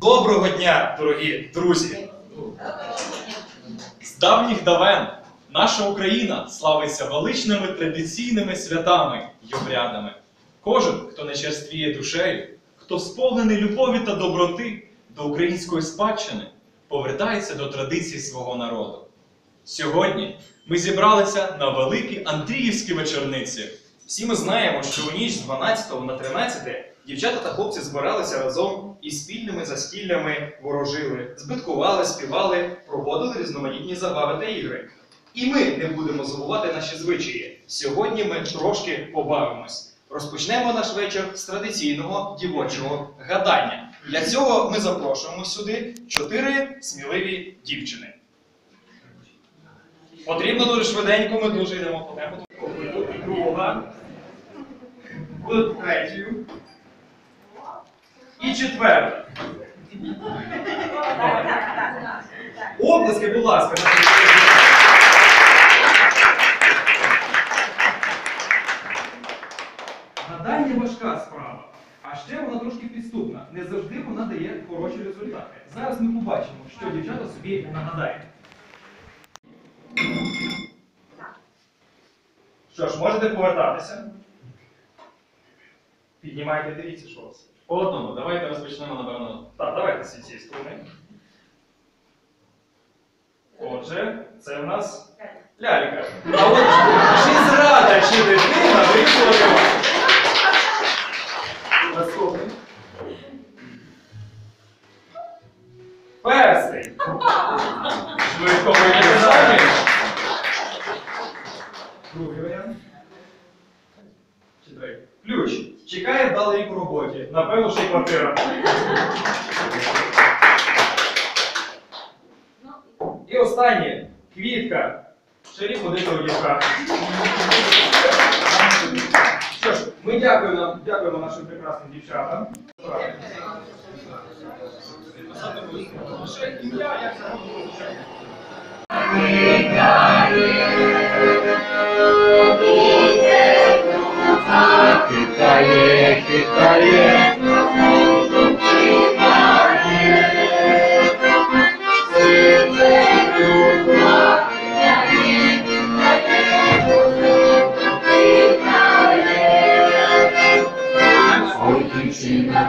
Доброго дня, дорогі друзі! З давніх давен наша Україна славиться величними традиційними святами й обрядами. Кожен, хто не черствіє душею, хто сповнений любові та доброти до української спадщини, повертається до традицій свого народу. Сьогодні ми зібралися на великі Андріївські вечорниці. Всі ми знаємо, що у ніч з 12 на 13 дівчата та хлопці збиралися разом і спільними застіллями ворожили, збиткували, співали, проводили різноманітні забави та ігри. І ми не будемо забувати наші звичаї. Сьогодні ми трошки побавимось. Розпочнемо наш вечір з традиційного дівочого гадання. Для цього ми запрошуємо сюди чотири сміливі дівчини. Потрібно дуже швиденько, ми дуже йдемо по темпу. Тут друга. Третьою. І четверта. Обласки, будь ласка. Гадання важка справа, а ще вона трошки підступна. Не завжди вона дає хороші результати. Зараз ми побачимо, що дівчата собі нагадають. Що ж, можете повертатися. Піднімайте, дивіться, що вас. По одному, давайте розпочнемо, напевно. Так, давайте з цієї сторони. Отже, це в нас лялька. А от чи зрада, чи дитина виходила? Наступний. Перстень. Швидко виглядає. Вдалий рік роботі. Напевно, що й квартира. І останнє. Квітка. Рік ходити у дівках. Що ж, ми дякуємо, дякуємо нашим прекрасним дівчатам. Ще ім'я, як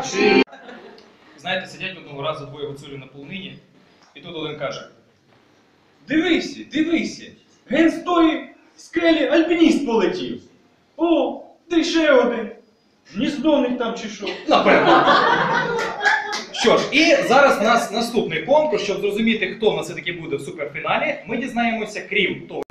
чи Знаєте, сидять одного разу двоє гуцулів на полнині, і тут один каже: Дивися, дивися! Ген з тої скелі альпініст полетів. О, де ще один. Гніздо в них там чи що. Напевно. Що ж, і зараз у нас наступний конкурс, щоб зрозуміти, хто в нас все-таки буде в суперфіналі. Ми дізнаємося, крім того.